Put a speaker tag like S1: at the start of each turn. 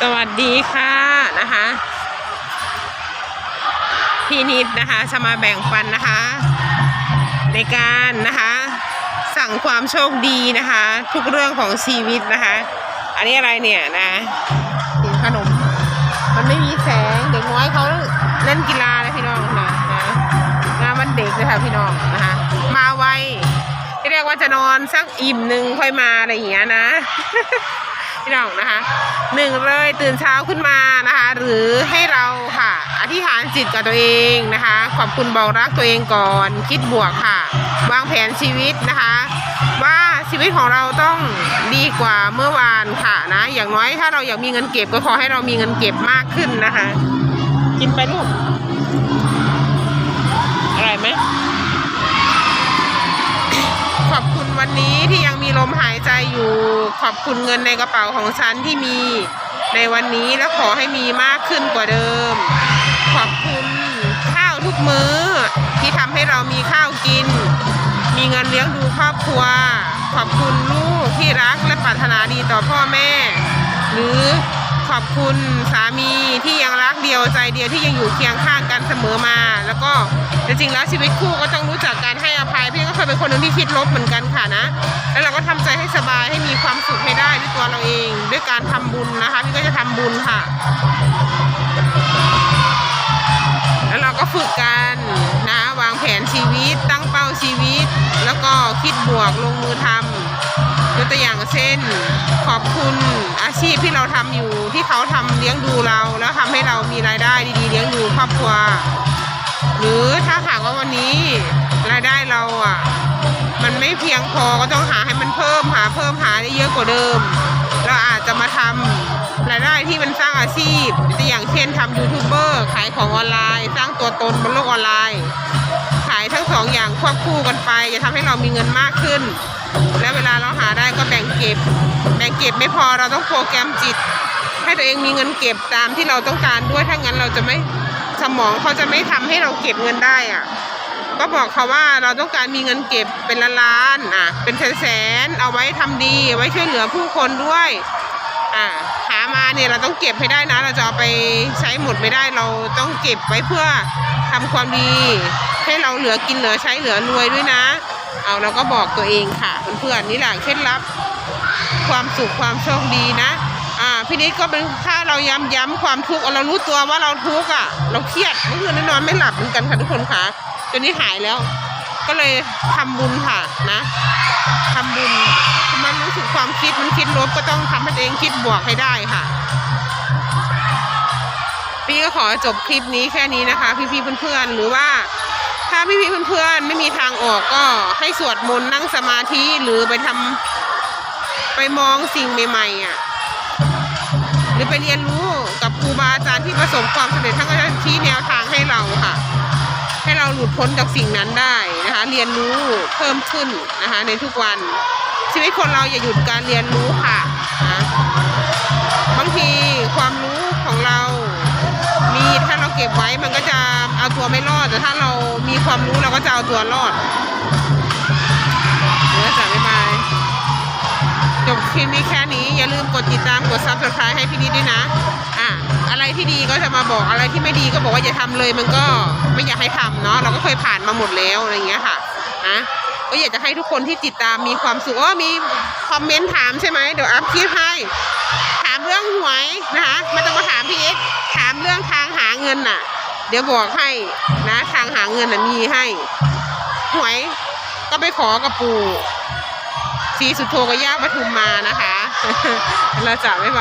S1: สวัสดีค่ะนะคะพี่นิดนะคะจะมาแบ่งปันนะคะ ในการนะคะ สั่งความโชคดีนะคะ ทุกเรื่องของชีวิตนะคะ อันนี้อะไรเนี่ยนะกินขนม มันไม่มีแสงเด็กน้อยเขาเล่นกีฬาเลยพี่น้องนะนะงานวันเด็กเลยค่ะพี่น้องนะคะมาไวที่เรียกว่าจะนอนสักอิ่มหนึ่งค่อยมาอะไรอย่างเงี้ยนะ พี่น้องนะคะหนึ่งเลยตื่นเช้าขึ้นมานะคะ หรือให้เราค่ะ อธิษฐานจิตกับตัวเองนะคะ ขอบคุณบอกรักตัวเองก่อนคิดบวกค่ะ วางแผนชีวิตนะคะ ว่าชีวิตของเราต้องดีกว่าเมื่อวานค่ะนะอย่างน้อยถ้าเราอยากมีเงินเก็บก็ขอให้เรามีเงินเก็บมากขึ้นนะคะ กินไปลูก ที่ยังมีลมหายใจอยู่ขอบคุณเงินในกระเป๋าของฉันที่มีในวันนี้และขอให้มีมากขึ้นกว่าเดิม ขอบคุณข้าวทุกมื้อ ที่ทำให้เรามีข้าวกิน มีเงินเลี้ยงดูครอบครัว ขอบคุณลูกที่รักและปรารถนาดีต่อพ่อแม่ หรือ อบคุณสามีที่ยังรักเดียวใจเดียวที่ยังอยู่เคียงข้างกันเสมอมา แล้วก็จริงๆแล้วชีวิตคู่ก็ต้องรู้จักการให้อภัยพี่ก็เคยเป็นคนนึงที่คิดลบเหมือนกันค่ะนะ แล้วเราก็ทำใจให้สบายให้มีความสุขให้ได้ด้วยตัวเราเอง ด้วยการทำบุญนะคะพี่ก็จะทำบุญค่ะ แล้วเราก็ฝึกกันนะวางแผนชีวิตตั้งเป้าชีวิต แล้วก็คิดบวกลงมือทำยก ตัวอย่างเช่น ขอบคุณอาชีพที่เราทำอยู่ที่เขาทำเลี้ยงดูเรา แล้วทำให้เรามีรายได้ดีๆ เลี้ยงดูครอบครัว หรือถ้าหากว่าวันนี้รายได้เราอะมันไม่เพียงพอก็ต้องหาให้มันเพิ่มหาเพิ่มหาได้เยอะกว่าเดิม เราอาจจะมาทำรายได้ที่มันสร้างอาชีพตัวอย่างเช่นทำยูทูบเบอร์ขายของออนไลน์ สร้างตัวตนบนโลกออนไลน์ายทั้งสองอย่างควบคู่กันไป จะทำให้เรามีเงินมากขึ้น และเวลาเราหาได้ก็แบ่งเก็บ แบ่งเก็บไม่พอเราต้องโปรแกรมจิต ให้ตัวเองมีเงินเก็บตามที่เราต้องการด้วยถ้างั้นเราจะไม่สมองเขาจะไม่ทำให้เราเก็บเงินได้อะก็บอกเขาว่าเราต้องการมีเงินเก็บเป็นล้านๆอะเป็นแสนๆเอาไว้ทำดีไว้ช่วยเหลือผู้คนด้วย อ่าหามาเนี่ยเราต้องเก็บให้ได้นะ เราจะเอาไปใช้หมดไม่ได้เราต้องเก็บไว้เพื่อทำความดี ให้เราเหลือกินเหลือใช้เหลือรวยด้วยนะ เอาเราก็บอกตัวเองค่ะเพื่อนๆนี่แหละเคล็ดลับความสุขความโชคดีนะอ่าพี่นิดก็เป็นถ้าเราย้ำย้ำความทุกข์เรารู้ตัวว่าเราทุกข์อะ เราเครียดเมื่อคืนนอนไม่หลับเหมือนกันค่ะทุกคนค่ะจนนี้หายแล้ว ก็เลยทำบุญค่ะนะทำบุญมันรู้สึก ลบก็ต้องทำให้ตัวเองคิดบวกให้ได้ค่ะ พี่ก็ขอจบคลิปนี้แค่นี้นะคะ พี่ๆเพื่อนๆหรือว่า ถ้าพี่ๆเพื่อนๆไม่มีทางออกก็ให้สวดมนต์นั่งสมาธิหรือไปทำไปมองสิ่งใหม่ๆอะหรือไปเรียนรู้กับครูบาอาจารย์ที่ประสบความสำเร็จทั้งก็จะชี้แนวทางให้เราค่ะ ให้เราหลุดพ้นจากสิ่งนั้นได้นะคะ เรียนรู้เพิ่มขึ้นนะคะในทุกวัน ชีวิตคนเราอย่าหยุดการเรียนรู้ค่ะนะบางทีความรู้ของเรา มีถ้าเราเก็บไว้มันก็จะเอาตัวไม่รอด แต่ถ้าเรามีความรู้เราก็จะเอาตัวรอดเดี๋ยวจะบ๊ายบายจบคลิปนี้แค่นี้ อย่าลืมกดติดตามกด subscribe ให้พี่นิดด้วยนะอะอะไรที่ดีก็จะมาบอกอะไรที่ไม่ดีก็บอกว่าอย่าทำเลย มันก็ไม่อยากให้ทำเนาะเราก็เคยผ่านมาหมดแล้วอะไรเงี้ยค่ะนะ ก็อยากจะให้ทุกคนที่ติดตามมีความสุขอ๋อมีคอมเมนต์ถามใช่ไหมเดี๋ยวอัพคลิปให้ ถามเรื่องหวยนะคะไม่ต้องมาถามพี่เอ็กถามเรื่องทางหาเงินน่ะ เดี๋ยวบอกให้นะทางหาเงินน่ะมีให้ หวยก็ไปขอกับปู่ศรีสุโธกับย่าปทุมมานะคะ เราจะไม่ไป